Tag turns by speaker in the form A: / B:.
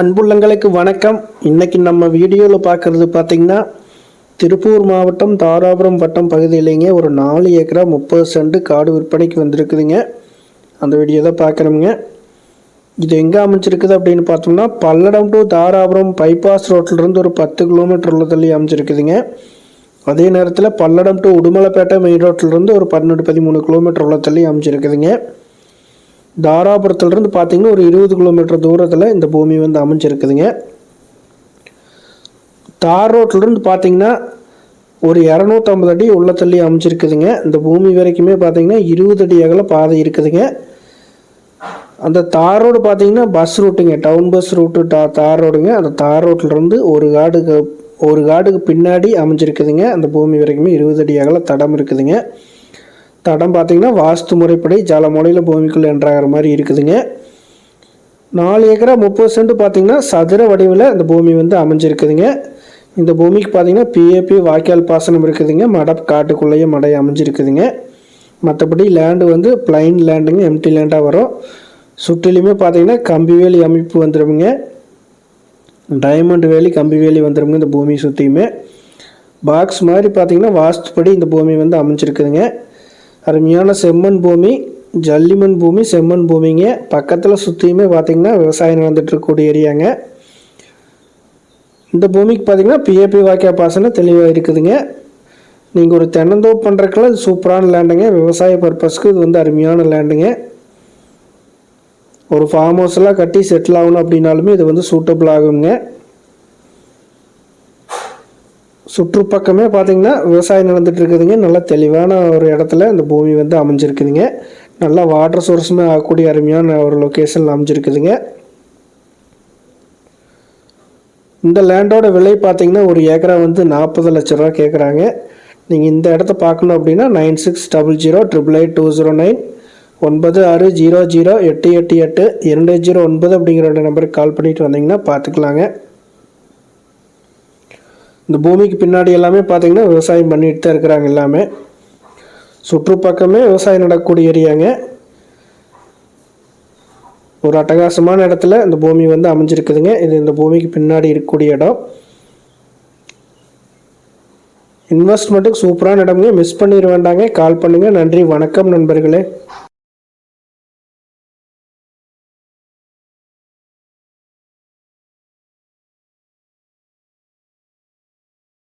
A: அன்புள்ளங்களுக்கு வணக்கம். இன்னைக்கு நம்ம வீடியோவில் பார்க்குறது பார்த்தீங்கன்னா திருப்பூர் மாவட்டம் தாராபுரம் வட்டம் பகுதியிலேங்க ஒரு நாலு ஏக்கரா முப்பது சென்ட் காடு விற்பனைக்கு வந்திருக்குதுங்க. அந்த வீடியோ தான் பார்க்குறோமுங்க இது எங்கே அமைஞ்சிருக்குது அப்படின்னு பார்த்தோம்னா பல்லடம் டு தாராபுரம் பைபாஸ் ரோட்டிலிருந்து ஒரு பத்து கிலோமீட்டர் உள்ள தள்ளி அமைஞ்சிருக்குதுங்க. அதே நேரத்தில் பல்லடம் டு உடுமலைப்பேட்டை மெயின் ரோட்டிலிருந்து ஒரு பன்னெண்டு பதிமூணு கிலோமீட்டர் உள்ள தள்ளி அமைஞ்சிருக்குதுங்க. தாராபுரத்துலேருந்து பார்த்தீங்கன்னா ஒரு இருபது கிலோமீட்டர் தூரத்தில் இந்த பூமி வந்து அமைஞ்சிருக்குதுங்க. தார் ரோட்லேருந்து பார்த்தீங்கன்னா ஒரு இரநூத்தம்பது அடி உள்ள தள்ளி அமைச்சிருக்குதுங்க இந்த பூமி வரைக்குமே பார்த்தீங்கன்னா இருபது அடி அகல பாதை இருக்குதுங்க. அந்த தார் ரோடு பார்த்தீங்கன்னா பஸ் ரூட்டுங்க டவுன் பஸ் ரூட்டு டா தார் ரோடுங்க. அந்த தார் ரோட்லேருந்து ஒரு காடுக்கு ஒரு காடுக்கு பின்னாடி அமைஞ்சிருக்குதுங்க. அந்த பூமி வரைக்குமே இருபது அடி அகல தடம் இருக்குதுங்க. தடம் பார்த்திங்கன்னா வாஸ்து முறைப்படி ஜலமுறையில் பூமிக்குள்ளே என்றாகிற மாதிரி இருக்குதுங்க. நாலு ஏக்கரா முப்பது சென்ட் பார்த்திங்கன்னா சதுர வடிவில் இந்த பூமி வந்து அமைஞ்சிருக்குதுங்க. இந்த பூமிக்கு பார்த்திங்கன்னா பிஏபி வாய்க்கால் பாசனம் இருக்குதுங்க. மட காட்டுக்குள்ளேயே மடை அமைஞ்சிருக்குதுங்க. மற்றபடி லேண்டு வந்து பிளைன் லேண்டுங்க எம்டி லேண்டாக வரும். சுற்றிலுமே பார்த்தீங்கன்னா கம்பி வேலி அமைப்பு வந்துடுங்க டைமண்ட் வேலி கம்பி வேலி வந்துடுங்க இந்த பூமி சுற்றியுமே பாக்ஸ் மாதிரி பார்த்தீங்கன்னா வாஸ்துப்படி இந்த பூமி வந்து அமைஞ்சிருக்குதுங்க. அருமையான செம்மண் பூமி ஜல்லிமண் பூமி செம்மண் பூமிங்க. பக்கத்தில் சுற்றியுமே பார்த்திங்கன்னா விவசாயம் நடந்துட்டு இருக்கக்கூடிய ஏரியாங்க. இந்த பூமிக்கு பார்த்தீங்கன்னா பிஏபி வாக்கியா பாசனம் தெளிவாக இருக்குதுங்க. நீங்கள் ஒரு தென்னந்தோப்பு பண்ணுறக்கெல்லாம் இது சூப்பரான லேண்டுங்க. விவசாய பர்பஸ்க்கு இது வந்து அருமையான லேண்டுங்க. ஒரு ஃபார்ம் ஹவுஸ்லாம் கட்டி செட்டில் ஆகணும் அப்படின்னாலுமே இது வந்து சூட்டபிள் ஆகுங்க. சுற்றுப்பக்கமே பார்த்தீங்கன்னா விவசாயம் நடந்துட்டு இருக்குதுங்க. நல்லா தெளிவான ஒரு இடத்துல இந்த பூமி வந்து அமைஞ்சிருக்குதுங்க. நல்லா வாட்டர் சோர்ஸுமே ஆகக்கூடிய அருமையான ஒரு லொக்கேஷனில் அமைஞ்சிருக்குதுங்க. இந்த லேண்டோட விலை பார்த்தீங்கன்னா ஒரு ஏக்கரா வந்து நாற்பது லட்ச ரூபா கேட்குறாங்க நீங்கள் இந்த இடத்த பார்க்கணும் அப்படின்னா nine six double zero triple eight two zero nine ஒன்பது ஆறு ஜீரோ ஜீரோ எட்டு எட்டு எட்டு இரண்டு ஜீரோ ஒன்பது அப்படிங்கிற நம்பருக்கு கால் பண்ணிட்டு வந்தீங்கன்னா பார்த்துக்கலாங்க இந்த பூமிக்கு பின்னாடி எல்லாமே பார்த்தீங்கன்னா விவசாயம் பண்ணிட்டு தான் இருக்கிறாங்க எல்லாமே. சுற்றுப்பக்கமே விவசாயம் நடக்கக்கூடிய ஏரியாங்க. ஒரு அட்டகாசமான இடத்துல இந்த பூமி வந்து அமைஞ்சிருக்குதுங்க. இது இந்த பூமிக்கு பின்னாடி இருக்கக்கூடிய இடம். இன்வெஸ்ட்மெண்ட்டுக்கு சூப்பரான இடம்ங்க. மிஸ் பண்ணிட வேண்டாங்க. கால் பண்ணுங்கள் நன்றி. வணக்கம் நண்பர்களே.